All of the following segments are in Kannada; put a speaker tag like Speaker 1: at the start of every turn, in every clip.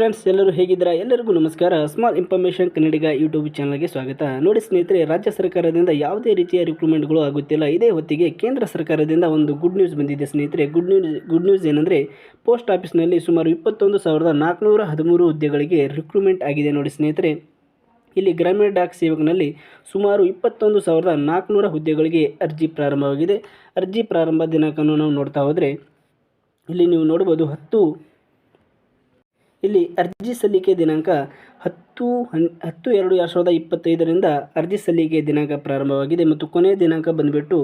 Speaker 1: ಫ್ರೆಂಡ್ಸ್ ಎಲ್ಲರೂ ಹೇಗಿದ್ದೀರಾ? ಎಲ್ಲರಿಗೂ ನಮಸ್ಕಾರ. ಸ್ಮಾಲ್ ಇನ್ಫಾರ್ಮೇಷನ್ ಕನ್ನಡಿಗ ಯೂಟ್ಯೂಬ್ ಚಾನಲ್ಗೆ ಸ್ವಾಗತ. ನೋಡಿ ಸ್ನೇಹಿತರೆ, ರಾಜ್ಯ ಸರ್ಕಾರದಿಂದ ಯಾವುದೇ ರೀತಿಯ ರಿಕ್ರೂಟ್ಮೆಂಟ್ಗಳು ಆಗುತ್ತಿಲ್ಲ. ಇದೇ ಹೊತ್ತಿಗೆ ಕೇಂದ್ರ ಸರ್ಕಾರದಿಂದ ಒಂದು ಗುಡ್ ನ್ಯೂಸ್ ಬಂದಿದೆ ಸ್ನೇಹಿತರೆ. ಗುಡ್ ನ್ಯೂಸ್ ಗುಡ್ ನ್ಯೂಸ್ ಏನಂದರೆ ಪೋಸ್ಟ್ ಆಫೀಸ್ನಲ್ಲಿ ಸುಮಾರು ಇಪ್ಪತ್ತೊಂದು ಸಾವಿರದ ನಾಲ್ಕುನೂರ ಹದಿಮೂರು ಹುದ್ದೆಗಳಿಗೆ ರಿಕ್ರೂಟ್ಮೆಂಟ್ ಆಗಿದೆ ನೋಡಿ ಸ್ನೇಹಿತರೆ. ಇಲ್ಲಿ ಗ್ರಾಮೀಣ ಡಾಕ್ ಸೇವಕನಲ್ಲಿ ಸುಮಾರು ಇಪ್ಪತ್ತೊಂದು ಸಾವಿರದ ನಾಲ್ಕುನೂರ ಹುದ್ದೆಗಳಿಗೆ ಅರ್ಜಿ ಪ್ರಾರಂಭವಾಗಿದೆ. ಅರ್ಜಿ ಪ್ರಾರಂಭ ದಿನಾಂಕವನ್ನು ನಾವು ನೋಡ್ತಾ ಹೋದರೆ, ಇಲ್ಲಿ ನೀವು ನೋಡ್ಬೋದು ಹತ್ತು ಇಲ್ಲಿ ಅರ್ಜಿ ಸಲ್ಲಿಕೆ ದಿನಾಂಕ ಹತ್ತು ಹನ್, ಹತ್ತು ಎರಡು ಎರಡು ಸಾವಿರದ ಇಪ್ಪತ್ತೈದರಿಂದ ಅರ್ಜಿ ಸಲ್ಲಿಕೆ ದಿನಾಂಕ ಪ್ರಾರಂಭವಾಗಿದೆ ಮತ್ತು ಕೊನೆಯ ದಿನಾಂಕ ಬಂದುಬಿಟ್ಟು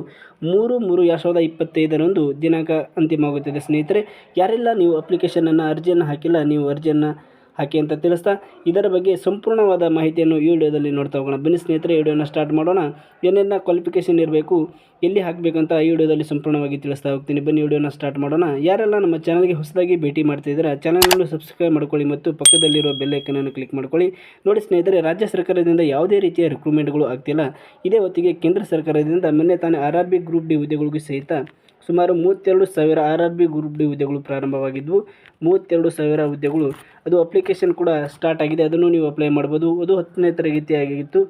Speaker 1: ಮೂರು ಮೂರು ಎರಡು ಸಾವಿರದ ಇಪ್ಪತ್ತೈದರಂದು ದಿನಾಂಕ ಅಂತಿಮವಾಗುತ್ತದೆ. ಸ್ನೇಹಿತರೆ, ಯಾರೆಲ್ಲ ನೀವು ಅಪ್ಲಿಕೇಶನನ್ನು ಅರ್ಜಿಯನ್ನು ಹಾಕಿಲ್ಲ, ನೀವು ಅರ್ಜಿಯನ್ನು ಹಾಕಿ ಅಂತ ತಿಳಿಸ್ತಾ ಇದರ ಬಗ್ಗೆ ಸಂಪೂರ್ಣವಾದ ಮಾಹಿತಿಯನ್ನು ಈ ವಿಡಿಯೋದಲ್ಲಿ ನೋಡ್ತಾ ಹೋಗೋಣ. ಬನ್ನಿ ಸ್ನೇಹಿತರೆ ವಿಡಿಯೋನ ಸ್ಟಾರ್ಟ್ ಮಾಡೋಣ. ಏನೆಲ್ಲ ಕ್ವಾಲಿಫಿಕೇಷನ್ ಇರಬೇಕು, ಎಲ್ಲಿ ಹಾಕಬೇಕಂತ ಈ ವಿಡಿಯೋದಲ್ಲಿ ಸಂಪೂರ್ಣವಾಗಿ ತಿಳಿಸ್ತಾ ಹೋಗ್ತೀನಿ. ಬನ್ನಿ ವಿಡಿಯೋನ ಸ್ಟಾರ್ಟ್ ಮಾಡೋಣ. ಯಾರೆಲ್ಲ ನಮ್ಮ ಚಾನಲ್ಗೆ ಹೊಸದಾಗಿ ಭೇಟಿ ಮಾಡ್ತಿದ್ದೀರಾ ಚಾನಲನ್ನು ಸಬ್ಸ್ಕ್ರೈಬ್ ಮಾಡ್ಕೊಳ್ಳಿ ಮತ್ತು ಪಕ್ಕದಲ್ಲಿರೋ ಬೆಲ್ಲೈಕನನ್ನು ಕ್ಲಿಕ್ ಮಾಡ್ಕೊಳ್ಳಿ. ನೋಡಿ ಸ್ನೇಹಿತರೆ, ರಾಜ್ಯ ಸರ್ಕಾರದಿಂದ ಯಾವುದೇ ರೀತಿಯ ರಿಕ್ರೂಟ್ಮೆಂಟ್ಗಳು ಆಗ್ತಿಲ್ಲ. ಇದೇ ಹೊತ್ತಿಗೆ ಕೇಂದ್ರ ಸರ್ಕಾರದಿಂದ ಮೊನ್ನೆ ತಾನೇ R R B group D ಹುದ್ದೆಗಳಿಗೂ ಸಹಿತ ಸುಮಾರು ಮೂವತ್ತೆರಡು ಸಾವಿರ R R B group D ಹುದ್ದೆಗಳು ಪ್ರಾರಂಭವಾಗಿದ್ದವು ಮೂವತ್ತೆರಡು ಸಾವಿರ ಹುದ್ದೆಗಳು. ಅದು ಅಪ್ಲಿಕೇಶನ್ ಕೂಡ ಸ್ಟಾರ್ಟ್ ಆಗಿದೆ. ಅದನ್ನು ನೀವು ಅಪ್ಲೈ ಮಾಡ್ಬೋದು. ಅದು ಹತ್ತನೇ ತರಗತಿ ಆಗಿತ್ತು.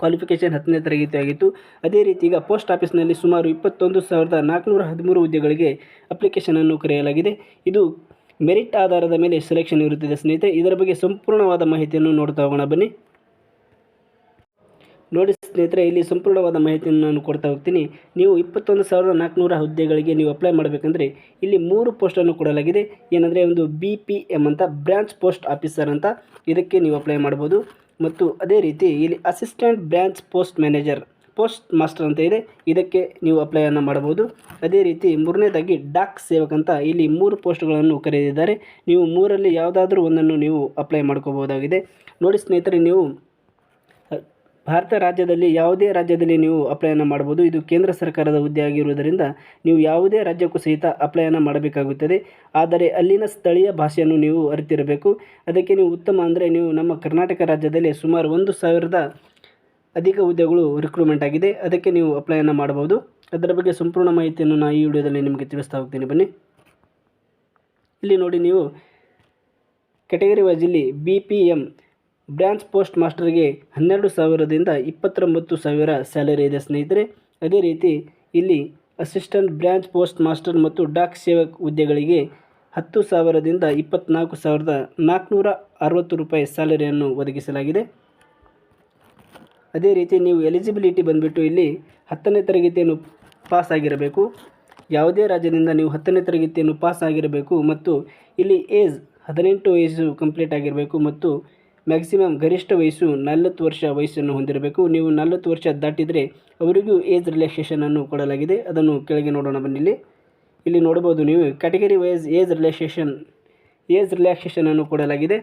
Speaker 1: ಕ್ವಾಲಿಫಿಕೇಷನ್ ಹತ್ತನೇ ತರಗತಿ ಆಗಿತ್ತು. ಅದೇ ರೀತಿ ಈಗ ಪೋಸ್ಟ್ ಆಫೀಸ್ನಲ್ಲಿ ಸುಮಾರು ಇಪ್ಪತ್ತೊಂದು ಸಾವಿರದ ನಾಲ್ಕುನೂರ ಹದಿಮೂರು ಹುದ್ದೆಗಳಿಗೆ ಅಪ್ಲಿಕೇಶನನ್ನು ಕರೆಯಲಾಗಿದೆ. ಇದು ಮೆರಿಟ್ ಆಧಾರದ ಮೇಲೆ ಸೆಲೆಕ್ಷನ್ ಇರುತ್ತದೆ ಸ್ನೇಹಿತರೆ. ಇದರ ಬಗ್ಗೆ ಸಂಪೂರ್ಣವಾದ ಮಾಹಿತಿಯನ್ನು ನೋಡ್ತಾ ಹೋಗೋಣ. ಬನ್ನಿ. ನೋಡಿ ಸ್ನೇಹಿತರೆ, ಇಲ್ಲಿ ಸಂಪೂರ್ಣವಾದ ಮಾಹಿತಿಯನ್ನು ನಾನು ಕೊಡ್ತಾ ಹೋಗ್ತೀನಿ. ನೀವು ಇಪ್ಪತ್ತೊಂದು ಸಾವಿರದ ನಾಲ್ಕುನೂರ ಹುದ್ದೆಗಳಿಗೆ ನೀವು ಅಪ್ಲೈ ಮಾಡಬೇಕಂದ್ರೆ ಇಲ್ಲಿ ಮೂರು ಪೋಸ್ಟನ್ನು ಕೊಡಲಾಗಿದೆ. ಏನಂದರೆ ಒಂದು ಬಿ ಪಿ ಎಂ ಅಂತ ಬ್ರಾಂಚ್ ಪೋಸ್ಟ್ ಆಫೀಸರ್ ಅಂತ ಇದಕ್ಕೆ ನೀವು ಅಪ್ಲೈ ಮಾಡ್ಬೋದು. ಮತ್ತು ಅದೇ ರೀತಿ ಇಲ್ಲಿ assistant branch post manager post master ಅಂತ ಇದೆ. ಇದಕ್ಕೆ ನೀವು ಅಪ್ಲೈಯನ್ನು ಮಾಡಬಹುದು ಅದೇ ರೀತಿ ಮೂರನೇದಾಗಿ ಡಾಕ್ ಸೇವಕ್ ಅಂತ ಇಲ್ಲಿ ಮೂರು ಪೋಸ್ಟ್ಗಳನ್ನು ಕರೆದಿದ್ದಾರೆ. ನೀವು ಮೂರಲ್ಲಿ ಯಾವುದಾದ್ರೂ ಒಂದನ್ನು ನೀವು ಅಪ್ಲೈ ಮಾಡ್ಕೋಬೋದಾಗಿದೆ. ನೋಡಿ ಸ್ನೇಹಿತರೆ, ನೀವು ಭಾರತ ರಾಜ್ಯದಲ್ಲಿ ಯಾವುದೇ ರಾಜ್ಯದಲ್ಲಿ ನೀವು ಅಪ್ಲೈಯನ್ನು ಮಾಡ್ಬೋದು ಇದು ಕೇಂದ್ರ ಸರ್ಕಾರದ ಹುದ್ದೆ ಆಗಿರುವುದರಿಂದ ನೀವು ಯಾವುದೇ ರಾಜ್ಯಕ್ಕೂ ಸಹಿತ ಅಪ್ಲೈಯನ್ನು ಮಾಡಬೇಕಾಗುತ್ತದೆ. ಆದರೆ ಅಲ್ಲಿನ ಸ್ಥಳೀಯ ಭಾಷೆಯನ್ನು ನೀವು ಅರಿತಿರಬೇಕು. ಅದಕ್ಕೆ ನೀವು ಉತ್ತಮ ಅಂದರೆ ನೀವು ನಮ್ಮ ಕರ್ನಾಟಕ ರಾಜ್ಯದಲ್ಲಿ ಸುಮಾರು ಒಂದು ಸಾವಿರದ ಅಧಿಕ ಹುದ್ದೆಗಳು ರಿಕ್ರೂಟ್ಮೆಂಟ್ ಆಗಿದೆ. ಅದಕ್ಕೆ ನೀವು ಅಪ್ಲೈಯನ್ನು ಮಾಡಬಹುದು. ಅದರ ಬಗ್ಗೆ ಸಂಪೂರ್ಣ ಮಾಹಿತಿಯನ್ನು ನಾನು ಈ ವಿಡಿಯೋದಲ್ಲಿ ನಿಮಗೆ ತಿಳಿಸ್ತಾ ಹೋಗ್ತೀನಿ. ಬನ್ನಿ. ಇಲ್ಲಿ ನೋಡಿ ನೀವು ಕೆಟಗರಿ ವೈಸ್ ಇಲ್ಲಿ B P M branch post ಮಾಸ್ಟರ್ಗೆ ಹನ್ನೆರಡು ಸಾವಿರದಿಂದ ಇಪ್ಪತ್ತೊಂಬತ್ತು ಸಾವಿರ ಸ್ಯಾಲರಿ ಇದೆ ಸ್ನೇಹಿತರೆ. ಅದೇ ರೀತಿ ಇಲ್ಲಿ ಅಸಿಸ್ಟೆಂಟ್ ಬ್ರಾಂಚ್ ಪೋಸ್ಟ್ ಮಾಸ್ಟರ್ ಮತ್ತು ಡಾಕ್ ಸೇವಕ್ ಹುದ್ದೆಗಳಿಗೆ ಹತ್ತು ಸಾವಿರದಿಂದ ಇಪ್ಪತ್ತ್ನಾಲ್ಕು ಸಾವಿರದ ನಾಲ್ಕುನೂರ ಅರವತ್ತು ರೂಪಾಯಿ ಸ್ಯಾಲರಿಯನ್ನು ಒದಗಿಸಲಾಗಿದೆ. ಅದೇ ರೀತಿ ನೀವು ಎಲಿಜಿಬಿಲಿಟಿ ಬಂದುಬಿಟ್ಟು ಇಲ್ಲಿ ಹತ್ತನೇ ತರಗತಿಯನ್ನು ಪಾಸ್ ಆಗಿರಬೇಕು. ಯಾವುದೇ ರಾಜ್ಯದಿಂದ ನೀವು ಹತ್ತನೇ ತರಗತಿಯನ್ನು ಪಾಸ್ ಆಗಿರಬೇಕು ಮತ್ತು ಇಲ್ಲಿ ಏಜ್ ಹದಿನೆಂಟು ವಯಸ್ಸು ಕಂಪ್ಲೀಟ್ ಆಗಿರಬೇಕು ಮತ್ತು ಮ್ಯಾಕ್ಸಿಮಮ್ ಗರಿಷ್ಠ ವಯಸ್ಸು ನಲವತ್ತು ವರ್ಷ ವಯಸ್ಸನ್ನು ಹೊಂದಿರಬೇಕು. ನೀವು ನಲವತ್ತು ವರ್ಷ ದಾಟಿದರೆ ಅವರಿಗೂ ಏಜ್ ರಿಲ್ಯಾಕ್ಸೇಷನನ್ನು ಕೊಡಲಾಗಿದೆ. ಅದನ್ನು ಕೆಳಗೆ ನೋಡೋಣ ಬನ್ನಿಲ್ಲಿ. ಇಲ್ಲಿ ನೋಡ್ಬೋದು ನೀವು category wise age relaxation age ರಿಲ್ಯಾಕ್ಸೇಷನನ್ನು ಕೊಡಲಾಗಿದೆ.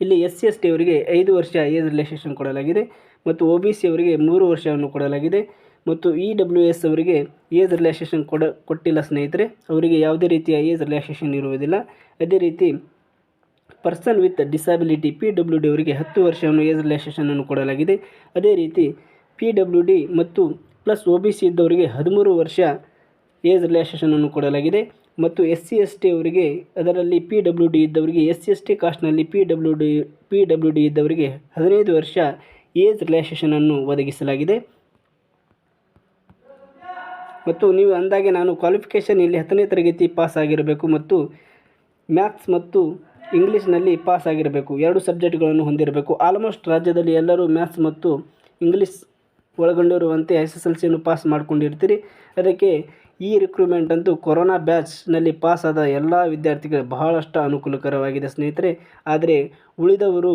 Speaker 1: ಇಲ್ಲಿ ಎಸ್ ಸಿ ಎಸ್ ಟಿ ಅವರಿಗೆ ಐದು ವರ್ಷ ಏಜ್ ರಿಲ್ಯಾಕ್ಸೇಷನ್ ಕೊಡಲಾಗಿದೆ ಮತ್ತು ಒ ಬಿ ಸಿ ಅವರಿಗೆ ಮೂರು ವರ್ಷವನ್ನು ಕೊಡಲಾಗಿದೆ ಮತ್ತು ಇ ಡಬ್ಲ್ಯೂ ಎಸ್ ಅವರಿಗೆ ಏಜ್ ರಿಲ್ಯಾಕ್ಸೇಷನ್ ಕೊಡ, ಕೊಟ್ಟಿಲ್ಲ ಸ್ನೇಹಿತರೆ, ಅವರಿಗೆ ಯಾವುದೇ ರೀತಿಯ ಏಜ್ ರಿಲ್ಯಾಕ್ಸೇಷನ್ ಇರುವುದಿಲ್ಲ. ಅದೇ ರೀತಿ person with disability P W D ಅವರಿಗೆ ಹತ್ತು ವರ್ಷವನ್ನು ಏಜ್ ರಿಲ್ಯಾಕ್ಸೇಷನನ್ನು ಕೊಡಲಾಗಿದೆ. ಅದೇ ರೀತಿ ಪಿ ಡಬ್ಲ್ಯೂ ಡಿ ಮತ್ತು ಪ್ಲಸ್ ಒ ಬಿ ಸಿ ಇದ್ದವರಿಗೆ ಹದಿಮೂರು ವರ್ಷ ಏಜ್ ರಿಲ್ಯಾಕ್ಸೇಷನನ್ನು ಕೊಡಲಾಗಿದೆ. ಮತ್ತು ಎಸ್ ಸಿ ಎಸ್ ಟಿ ಅವರಿಗೆ ಅದರಲ್ಲಿ ಪಿ ಡಬ್ಲ್ಯೂ ಡಿ ಇದ್ದವರಿಗೆ S C S T ಕಾಸ್ಟ್ನಲ್ಲಿ P W D P W D ಇದ್ದವರಿಗೆ ಹದಿನೈದು ವರ್ಷ ಏಜ್ ರಿಲ್ಯಾಕ್ಸೇಷನನ್ನು ಒದಗಿಸಲಾಗಿದೆ. ಮತ್ತು ನೀವು ಅಂದಾಗೆ ನಾನು ಕ್ವಾಲಿಫಿಕೇಷನ್ ಇಲ್ಲಿ ಹತ್ತನೇ ತರಗತಿ ಪಾಸ್ ಆಗಿರಬೇಕು. ಮತ್ತು ಮ್ಯಾಥ್ಸ್ ಮತ್ತು ಇಂಗ್ಲೀಷ್ನಲ್ಲಿ ಪಾಸ್ ಆಗಿರಬೇಕು. ಎರಡು ಸಬ್ಜೆಕ್ಟ್ಗಳನ್ನು ಹೊಂದಿರಬೇಕು. ಆಲ್ಮೋಸ್ಟ್ ರಾಜ್ಯದಲ್ಲಿ ಎಲ್ಲರೂ ಮ್ಯಾಥ್ಸ್ ಮತ್ತು ಇಂಗ್ಲೀಷ್ ಒಳಗೊಂಡಿರುವಂತೆ ಎಸ್ ಎಸ್ ಎಲ್ ಸಿಯನ್ನು ಪಾಸ್ ಮಾಡ್ಕೊಂಡಿರ್ತೀರಿ. ಅದಕ್ಕೆ ಈ ರಿಕ್ರೂಟ್ಮೆಂಟ್ ಅಂತೂ ಕೊರೋನಾ ಬ್ಯಾಚ್ನಲ್ಲಿ ಆದ ಎಲ್ಲ ವಿದ್ಯಾರ್ಥಿಗಳು ಬಹಳಷ್ಟು ಅನುಕೂಲಕರವಾಗಿದೆ ಸ್ನೇಹಿತರೆ. ಆದರೆ ಉಳಿದವರು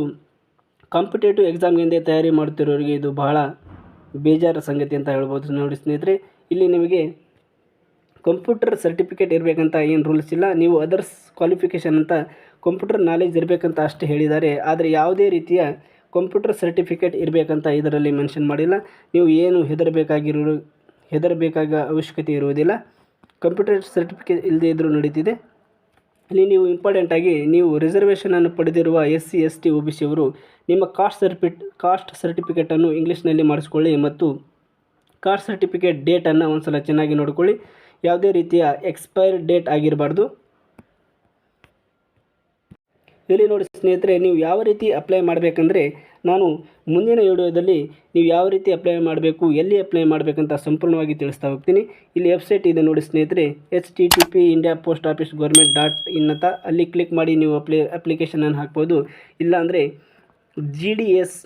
Speaker 1: ಕಾಂಪಿಟೇಟಿವ್ ಎಕ್ಸಾಮ್ಗೆಂದೇ ತಯಾರಿ ಮಾಡುತ್ತಿರೋರಿಗೆ ಇದು ಬಹಳ ಬೇಜಾರ ಸಂಗತಿ ಅಂತ ಹೇಳ್ಬೋದು ನೋಡಿ ಸ್ನೇಹಿತರೆ. ಇಲ್ಲಿ ನಿಮಗೆ ಕಂಪ್ಯೂಟರ್ ಸರ್ಟಿಫಿಕೇಟ್ ಇರಬೇಕಂತ ಏನು ರೂಲ್ಸ್ ಇಲ್ಲ, ನೀವು ಅದರ್ಸ್ ಕ್ವಾಲಿಫಿಕೇಷನ್ ಅಂತ ಕಂಪ್ಯೂಟರ್ ನಾಲೆಜ್ ಇರಬೇಕಂತ ಅಷ್ಟೇ ಹೇಳಿದ್ದಾರೆ. ಆದರೆ ಯಾವುದೇ ರೀತಿಯ ಕಂಪ್ಯೂಟರ್ ಸರ್ಟಿಫಿಕೇಟ್ ಇರಬೇಕಂತ ಇದರಲ್ಲಿ ಮೆನ್ಷನ್ ಮಾಡಿಲ್ಲ. ನೀವು ಏನು ಹೆದರಬೇಕಾಗಿರೋ, ಹೆದರಬೇಕಾಗ ಅವಶ್ಯಕತೆ ಇರುವುದಿಲ್ಲ. ಕಂಪ್ಯೂಟರ್ ಸರ್ಟಿಫಿಕೇಟ್ ಇಲ್ಲದೇ ಇದ್ದರೂ ನಡೀತಿದೆ. ಇಲ್ಲಿ ನೀವು ಇಂಪಾರ್ಟೆಂಟಾಗಿ ನೀವು ರಿಸರ್ವೇಷನನ್ನು ಪಡೆದಿರುವ S C, S T O B C ಅವರು ನಿಮ್ಮ ಕಾಸ್ಟ್ ಸರ್ಟಿಫಿಟ್ ಕಾಸ್ಟ್ ಸರ್ಟಿಫಿಕೇಟನ್ನು ಇಂಗ್ಲೀಷ್ನಲ್ಲಿ ಮಾಡಿಸ್ಕೊಳ್ಳಿ ಮತ್ತು ಕಾಸ್ಟ್ ಸರ್ಟಿಫಿಕೇಟ್ ಡೇಟನ್ನು ಒಂದು ಸಲ ಚೆನ್ನಾಗಿ ನೋಡಿಕೊಳ್ಳಿ. ಯಾವುದೇ ರೀತಿಯ ಎಕ್ಸ್ಪೈರ್ ಡೇಟ್ ಆಗಿರಬಾರ್ದು. ಇಲ್ಲಿ ನೋಡಿ ಸ್ನೇಹಿತರೆ, ನೀವು ಯಾವ ರೀತಿ ಅಪ್ಲೈ ಮಾಡಬೇಕಂದ್ರೆ, ನಾನು ಮುಂದಿನ ವಿಡಿಯೋದಲ್ಲಿ ನೀವು ಯಾವ ರೀತಿ ಅಪ್ಲೈ ಮಾಡಬೇಕು, ಎಲ್ಲಿ ಅಪ್ಲೈ ಮಾಡಬೇಕಂತ ಸಂಪೂರ್ಣವಾಗಿ ತಿಳಿಸ್ತಾ ಹೋಗ್ತೀನಿ. ಇಲ್ಲಿ ವೆಬ್ಸೈಟ್ ಇದೆ ನೋಡಿ ಸ್ನೇಹಿತರೆ H T T P India post office government dot in ಅಂತ. ಅಲ್ಲಿ ಕ್ಲಿಕ್ ಮಾಡಿ ನೀವು ಅಪ್ಲೈ ಅಪ್ಲಿಕೇಶನನ್ನು ಹಾಕ್ಬೋದು. ಇಲ್ಲಾಂದರೆ G D S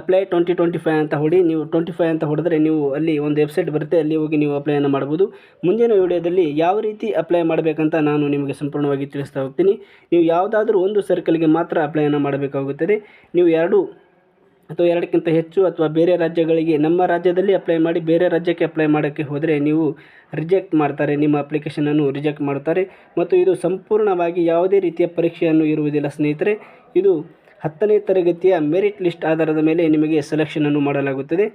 Speaker 1: apply twenty twenty five ಅಂತ ಹೊಡಿ, ನೀವು ಟ್ವೆಂಟಿ ಫೈವ್ ಅಂತ ಹೊಡೆದ್ರೆ ನೀವು ಅಲ್ಲಿ ಒಂದು ವೆಬ್ಸೈಟ್ ಬರುತ್ತೆ, ಅಲ್ಲಿ ಹೋಗಿ ನೀವು ಅಪ್ಲೈಯನ್ನು ಮಾಡ್ಬೋದು ಮುಂದಿನ ವಿಡಿಯೋದಲ್ಲಿ ಯಾವ ರೀತಿ ಅಪ್ಲೈ ಮಾಡಬೇಕಂತ ನಾನು ನಿಮಗೆ ಸಂಪೂರ್ಣವಾಗಿ ತಿಳಿಸ್ತಾ ಹೋಗ್ತೀನಿ. ನೀವು ಯಾವುದಾದ್ರೂ ಒಂದು ಸರ್ಕಲ್ಗೆ ಮಾತ್ರ ಅಪ್ಲೈಯನ್ನು ಮಾಡಬೇಕಾಗುತ್ತದೆ. ನೀವು ಎರಡು ಅಥವಾ ಎರಡಕ್ಕಿಂತ ಹೆಚ್ಚು ಅಥವಾ ಬೇರೆ ರಾಜ್ಯಗಳಿಗೆ, ನಮ್ಮ ರಾಜ್ಯದಲ್ಲಿ ಅಪ್ಲೈ ಮಾಡಿ ಬೇರೆ ರಾಜ್ಯಕ್ಕೆ ಅಪ್ಲೈ ಮಾಡೋಕ್ಕೆ ಹೋದರೆ ನೀವು ರಿಜೆಕ್ಟ್ ಮಾಡ್ತಾರೆ, ನಿಮ್ಮ ಅಪ್ಲಿಕೇಶನನ್ನು ರಿಜೆಕ್ಟ್ ಮಾಡ್ತಾರೆ. ಮತ್ತು ಇದು ಸಂಪೂರ್ಣವಾಗಿ ಯಾವುದೇ ರೀತಿಯ ಪರೀಕ್ಷೆಯನ್ನು ಇರುವುದಿಲ್ಲ ಸ್ನೇಹಿತರೆ. ಇದು ಹತ್ತನೇ ತರಗತಿಯ ಮೆರಿಟ್ ಲಿಸ್ಟ್ ಆಧಾರದ ಮೇಲೆ ನಿಮಗೆ ಸೆಲೆಕ್ಷನನ್ನು ಮಾಡಲಾಗುತ್ತದೆ.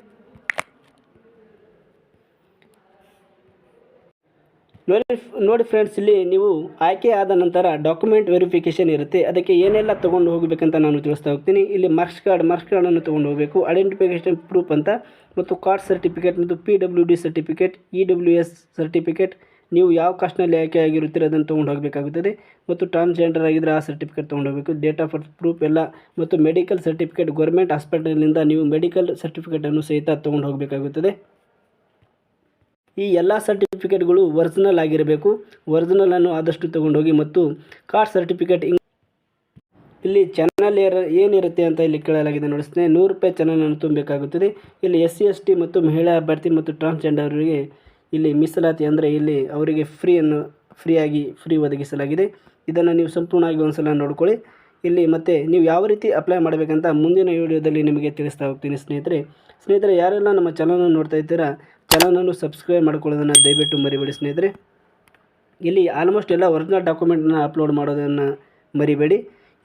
Speaker 1: ನೋಡಿ ಫ್ರೆಂಡ್ಸ್ ಇಲ್ಲಿ ನೀವು ಆಯ್ಕೆ ಆದ ನಂತರ ಡಾಕ್ಯುಮೆಂಟ್ ವೆರಿಫಿಕೇಷನ್ ಇರುತ್ತೆ. ಅದಕ್ಕೆ ಏನೆಲ್ಲ ತೊಗೊಂಡು ಹೋಗಬೇಕಂತ ನಾನು ತಿಳಿಸ್ತಾ ಹೋಗ್ತೀನಿ. ಇಲ್ಲಿ ಮಾರ್ಕ್ಸ್ ಕಾರ್ಡ್ ಮಾರ್ಕ್ಸ್ ಕಾರ್ಡನ್ನು ತೊಗೊಂಡು ಹೋಗಬೇಕು. ಐಡೆಂಟಿಫಿಕೇಷನ್ ಪ್ರೂಫ್ ಅಂತ, ಮತ್ತು ಕಾರ್ಡ್ ಸರ್ಟಿಫಿಕೇಟ್ ಮತ್ತು P W D certificate E W S certificate ನೀವು ಯಾವ ಕಾಸ್ಟ್ನಲ್ಲಿ ಆಯ್ಕೆ ಆಗಿರುತ್ತೀರ ಅದನ್ನು ತೊಗೊಂಡು ಹೋಗಬೇಕಾಗುತ್ತದೆ. ಮತ್ತು ಟ್ರಾನ್ಸ್ಜೆಂಡರ್ ಆಗಿದ್ದರೆ ಆ ಸರ್ಟಿಫಿಕೇಟ್ ತೊಗೊಂಡು ಹೋಗಬೇಕು. ಡೇಟ್ ಆಫ್ ಬರ್ತ್, ಪ್ರೂಫ್ ಎಲ್ಲ ಮತ್ತು ಮೆಡಿಕಲ್ ಸರ್ಟಿಫಿಕೇಟ್, ಗೌರ್ಮೆಂಟ್ ಹಾಸ್ಪಿಟಲ್ನಿಂದ ನೀವು ಮೆಡಿಕಲ್ ಸರ್ಟಿಫಿಕೇಟನ್ನು ಸಹಿತ ತೊಗೊಂಡು ಹೋಗಬೇಕಾಗುತ್ತದೆ. ಈ ಎಲ್ಲ ಸರ್ಟಿಫಿಕೇಟ್ಗಳು ಒರಿಜಿನಲ್ ಆಗಿರಬೇಕು. ಒರಿಜಿನಲನ್ನು ಆದಷ್ಟು ತೊಗೊಂಡೋಗಿ ಮತ್ತು ಕಾಸ್ಟ್ ಸರ್ಟಿಫಿಕೇಟ್ ಇಲ್ಲಿ ಚಾನಲ್ ಏರ, ಏನಿರುತ್ತೆ ಅಂತ ಇಲ್ಲಿ ಕೇಳಲಾಗಿದೆ ನೋಡಿ ಸ್ನೇಹಿತರೆ. ನೂರು ರೂಪಾಯಿ ಚಾನಲನ್ನು ತುಂಬಬೇಕಾಗುತ್ತದೆ. ಇಲ್ಲಿ ಎಸ್ ಸಿ, ಎಸ್ ಟಿ ಮತ್ತು ಮಹಿಳಾ ಅಭ್ಯರ್ಥಿ ಮತ್ತು ಟ್ರಾನ್ಸ್ಜೆಂಡರ್ಗೆ ಇಲ್ಲಿ ಮೀಸಲಾತಿ ಅಂದರೆ ಇಲ್ಲಿ ಅವರಿಗೆ ಫ್ರೀಯನ್ನು ಫ್ರೀಯಾಗಿ ಫ್ರೀ ಒದಗಿಸಲಾಗಿದೆ. ಇದನ್ನು ನೀವು ಸಂಪೂರ್ಣವಾಗಿ ಒಂದು ಸಲ ನೋಡ್ಕೊಳ್ಳಿ. ಇಲ್ಲಿ ಮತ್ತು ನೀವು ಯಾವ ರೀತಿ ಅಪ್ಲೈ ಮಾಡಬೇಕಂತ ಮುಂದಿನ ವಿಡಿಯೋದಲ್ಲಿ ನಿಮಗೆ ತಿಳಿಸ್ತಾ ಹೋಗ್ತೀನಿ ಸ್ನೇಹಿತರೆ. ಸ್ನೇಹಿತರೆ, ಯಾರೆಲ್ಲ ನಮ್ಮ ಚಾನಲನ್ನು ನೋಡ್ತಾ ಇದ್ದೀರಾ ಚಾನಲನ್ನು ಸಬ್ಸ್ಕ್ರೈಬ್ ಮಾಡ್ಕೊಳ್ಳೋದನ್ನು ದಯವಿಟ್ಟು ಮರಿಬೇಡಿ ಸ್ನೇಹಿತರೆ. ಇಲ್ಲಿ ಆಲ್ಮೋಸ್ಟ್ ಎಲ್ಲ ಒರಿಜಿನಲ್ ಡಾಕ್ಯುಮೆಂಟನ್ನ ಅಪ್ಲೋಡ್ ಮಾಡೋದನ್ನು ಮರಿಬೇಡಿ.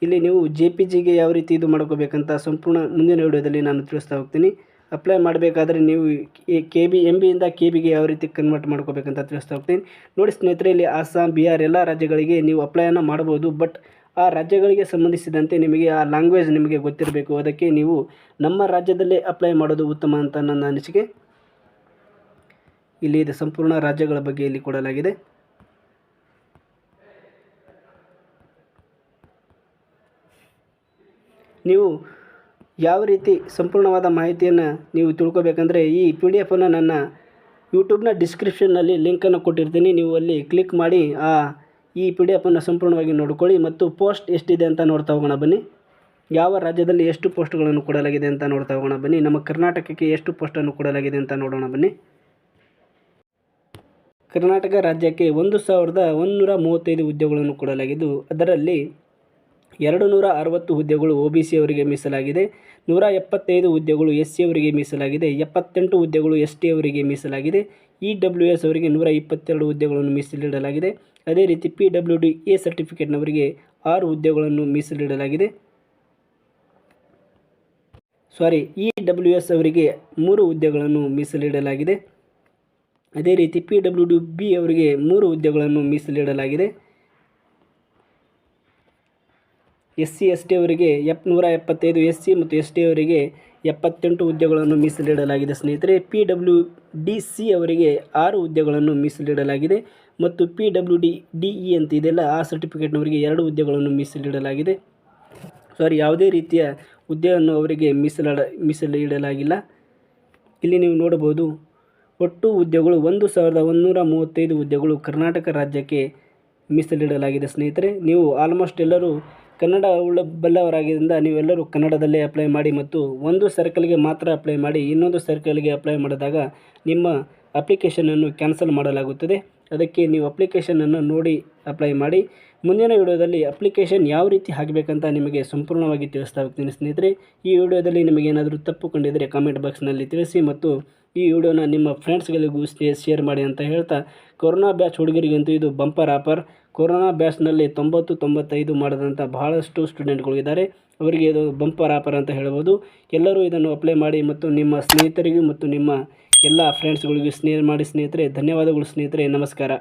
Speaker 1: ಇಲ್ಲಿ ನೀವು ಜೆ ಪಿ ಜಿಗೆ ಯಾವ ರೀತಿ ಇದು ಮಾಡ್ಕೋಬೇಕಂತ ಸಂಪೂರ್ಣ ಮುಂದಿನ ವಿಡಿಯೋದಲ್ಲಿ ನಾನು ತಿಳಿಸ್ತಾ ಹೋಗ್ತೀನಿ. ಅಪ್ಲೈ ಮಾಡಬೇಕಾದ್ರೆ ನೀವು ಕೆ ಬಿ ಎಂ ಬಿಯಿಂದ ಕೆ ಬಿಗೆ ಯಾವ ರೀತಿ ಕನ್ವರ್ಟ್ ಮಾಡ್ಕೋಬೇಕಂತ ತಿಳಿಸ್ತಾ ಹೋಗ್ತೀನಿ. ನೋಡಿ ಸ್ನೇಹಿತರೆ, ಇಲ್ಲಿ ಅಸ್ಸಾಂ ಬಿಹಾರ್ ಎಲ್ಲ ರಾಜ್ಯಗಳಿಗೆ ನೀವು ಅಪ್ಲೈಯನ್ನು ಮಾಡ್ಬೋದು ಬಟ್ ಆ ರಾಜ್ಯಗಳಿಗೆ ಸಂಬಂಧಿಸಿದಂತೆ ನಿಮಗೆ ಆ ಲ್ಯಾಂಗ್ವೇಜ್ ನಿಮಗೆ ಗೊತ್ತಿರಬೇಕು. ಅದಕ್ಕೆ ನೀವು ನಮ್ಮ ರಾಜ್ಯದಲ್ಲೇ ಅಪ್ಲೈ ಮಾಡೋದು ಉತ್ತಮ ಅಂತ ನನ್ನ ಅನಿಸಿಕೆ. ಇಲ್ಲಿ ಇದು ಸಂಪೂರ್ಣ ರಾಜ್ಯಗಳ ಬಗ್ಗೆ ಇಲ್ಲಿ ಕೊಡಲಾಗಿದೆ. ನೀವು ಯಾವ ರೀತಿ ಸಂಪೂರ್ಣವಾದ ಮಾಹಿತಿಯನ್ನು ನೀವು ತಿಳ್ಕೊಬೇಕಂದ್ರೆ ಈ ಪಿ ಡಿ ಎಫನ್ನು ನನ್ನ ಯೂಟ್ಯೂಬ್ನ ಡಿಸ್ಕ್ರಿಪ್ಷನ್ನಲ್ಲಿ ಲಿಂಕನ್ನು ಕೊಟ್ಟಿರ್ತೀನಿ. ನೀವು ಅಲ್ಲಿ ಕ್ಲಿಕ್ ಮಾಡಿ, ಆ ಈ ಪಿ ಡಿ ಎಫನ್ನು ಸಂಪೂರ್ಣವಾಗಿ ನೋಡ್ಕೊಳ್ಳಿ ಮತ್ತು ಪೋಸ್ಟ್ ಎಷ್ಟಿದೆ ಅಂತ ನೋಡ್ತಾ ಹೋಗೋಣ ಬನ್ನಿ. ಯಾವ ರಾಜ್ಯದಲ್ಲಿ ಎಷ್ಟು ಪೋಸ್ಟ್ಗಳನ್ನು ಕೊಡಲಾಗಿದೆ ಅಂತ ನೋಡ್ತಾ ಹೋಗೋಣ ಬನ್ನಿ. ನಮ್ಮ ಕರ್ನಾಟಕಕ್ಕೆ ಎಷ್ಟು ಪೋಸ್ಟನ್ನು ಕೊಡಲಾಗಿದೆ ಅಂತ ನೋಡೋಣ ಬನ್ನಿ. ಕರ್ನಾಟಕ ರಾಜ್ಯಕ್ಕೆ ಒಂದು ಸಾವಿರದ ಒಂದುನೂರ ಮೂವತ್ತೈದು ಉದ್ಯೋಗಗಳನ್ನು ಕೊಡಲಾಗಿದ್ದು, ಅದರಲ್ಲಿ ಎರಡು ನೂರ ಅರವತ್ತು ಹುದ್ದೆಗಳು ಒ ಬಿ ಸಿ ಅವರಿಗೆ ಮೀಸಲಾಗಿದೆ. ನೂರ ಎಪ್ಪತ್ತೈದು ಹುದ್ದೆಗಳು ಎಸ್ ಸಿ ಅವರಿಗೆ ಮೀಸಲಾಗಿದೆ. ಎಪ್ಪತ್ತೆಂಟು ಹುದ್ದೆಗಳು ಎಸ್ ಟಿ ಅವರಿಗೆ ಮೀಸಲಾಗಿದೆ. ಇ ಡಬ್ಲ್ಯೂ ಎಸ್ ಅವರಿಗೆ ನೂರ ಇಪ್ಪತ್ತೆರಡು ಹುದ್ದೆಗಳನ್ನು ಮೀಸಲಿಡಲಾಗಿದೆ. ಅದೇ ರೀತಿ ಪಿ ಡಬ್ಲ್ಯೂ ಡಿ ಎ ಸರ್ಟಿಫಿಕೇಟ್ನವರಿಗೆ ಆರು ಹುದ್ದೆಗಳನ್ನು ಮೀಸಲಿಡಲಾಗಿದೆ. ಸಾರಿ, ಇ ಡಬ್ಲ್ಯೂ ಎಸ್ ಅವರಿಗೆ ಮೂರು ಹುದ್ದೆಗಳನ್ನು ಮೀಸಲಿಡಲಾಗಿದೆ. ಅದೇ ರೀತಿ ಪಿ ಡಬ್ಲ್ಯೂ ಡಿ ಬಿ ಅವರಿಗೆ ಮೂರು ಹುದ್ದೆಗಳನ್ನು ಮೀಸಲಿಡಲಾಗಿದೆ. ಎಸ್ ಸಿ ಎಸ್ ಟಿ ಅವರಿಗೆ ಎಪ್ ನೂರ ಎಪ್ಪತ್ತೈದು ಎಸ್ ಸಿ ಮತ್ತು ಎಸ್ ಟಿ ಅವರಿಗೆ ಎಪ್ಪತ್ತೆಂಟು ಹುದ್ದೆಗಳನ್ನು ಮೀಸಲಿಡಲಾಗಿದೆ. ಸ್ನೇಹಿತರೆ, ಪಿ ಡಬ್ಲ್ಯೂ ಡಿ ಸಿ ಅವರಿಗೆ ಆರು ಹುದ್ದೆಗಳನ್ನು ಮೀಸಲಿಡಲಾಗಿದೆ ಮತ್ತು P W D D E ಅಂತ ಇದೆಲ್ಲ ಆ ಸರ್ಟಿಫಿಕೇಟ್ನವರಿಗೆ ಎರಡು ಹುದ್ದೆಗಳನ್ನು ಮೀಸಲಿಡಲಾಗಿದೆ. ಸಾರಿ, ಯಾವುದೇ ರೀತಿಯ ಹುದ್ದೆಯನ್ನು ಅವರಿಗೆ ಮೀಸಲಾಡ, ಮೀಸಲಿಡಲಾಗಿಲ್ಲ. ಇಲ್ಲಿ ನೀವು ನೋಡಬಹುದು, ಒಟ್ಟು ಹುದ್ದೆಗಳು ಒಂದು ಸಾವಿರದ ಒಂದುನೂರ ಮೂವತ್ತೈದು ಹುದ್ದೆಗಳು ಕರ್ನಾಟಕ ರಾಜ್ಯಕ್ಕೆ ಮೀಸಲಿಡಲಾಗಿದೆ. ಸ್ನೇಹಿತರೆ, ನೀವು ಆಲ್ಮೋಸ್ಟ್ ಎಲ್ಲರೂ ಕನ್ನಡ ಉಳ್ಳಬಲ್ಲವರಾಗಿದ್ದರಿಂದ ನೀವೆಲ್ಲರೂ ಕನ್ನಡದಲ್ಲೇ ಅಪ್ಲೈ ಮಾಡಿ ಮತ್ತು ಒಂದು ಸರ್ಕಲ್ಗೆ ಮಾತ್ರ ಅಪ್ಲೈ ಮಾಡಿ, ಇನ್ನೊಂದು ಸರ್ಕಲ್ಗೆ ಅಪ್ಲೈ ಮಾಡಿದಾಗ ನಿಮ್ಮ ಅಪ್ಲಿಕೇಶನನ್ನು ಕ್ಯಾನ್ಸಲ್ ಮಾಡಲಾಗುತ್ತದೆ. ಅದಕ್ಕೆ ನೀವು ಅಪ್ಲಿಕೇಶನನ್ನು ನೋಡಿ ಅಪ್ಲೈ ಮಾಡಿ. ಮುಂದಿನ ವಿಡಿಯೋದಲ್ಲಿ ಅಪ್ಲಿಕೇಶನ್ ಯಾವ ರೀತಿ ಹಾಕಬೇಕಂತ ನಿಮಗೆ ಸಂಪೂರ್ಣವಾಗಿ ತಿಳಿಸ್ತಾ ಹೋಗ್ತೀನಿ ಸ್ನೇಹಿತರೆ. ಈ ವಿಡಿಯೋದಲ್ಲಿ ನಿಮಗೇನಾದರೂ ತಪ್ಪು ಕಂಡಿದ್ದರೆ ಕಾಮೆಂಟ್ ಬಾಕ್ಸ್ನಲ್ಲಿ ತಿಳಿಸಿ ಮತ್ತು ಈ ವಿಡಿಯೋನ ನಿಮ್ಮ ಫ್ರೆಂಡ್ಸ್ಗಳಿಗೂ ಶೇರ್ ಮಾಡಿ ಅಂತ ಹೇಳ್ತಾ, ಕೊರೋನಾ ಬ್ಯಾಚ್ ಹುಡುಗರಿಗಂತೂ ಇದು ಬಂಪರ್ ಆಫರ್ ಕೊರೋನಾ ಬ್ಯಾಚ್ನಲ್ಲಿ ತೊಂಬತ್ತು, ತೊಂಬತ್ತೈದು ಮಾಡಿದಂಥ ಬಹಳಷ್ಟು ಸ್ಟೂಡೆಂಟ್ಗಳಿದ್ದಾರೆ ಅವರಿಗೆ ಇದು ಬಂಪರ್ ಆಫರ್ ಅಂತ ಹೇಳ್ಬೋದು. ಎಲ್ಲರೂ ಇದನ್ನು ಅಪ್ಲೈ ಮಾಡಿ ಮತ್ತು ನಿಮ್ಮ ಸ್ನೇಹಿತರಿಗೂ ಮತ್ತು ನಿಮ್ಮ ಎಲ್ಲ ಫ್ರೆಂಡ್ಸ್ಗಳಿಗೂ ಸ್ನೇಹ ಮಾಡಿ ಸ್ನೇಹಿತರೆ, ಧನ್ಯವಾದಗಳು ಸ್ನೇಹಿತರೆ, ನಮಸ್ಕಾರ.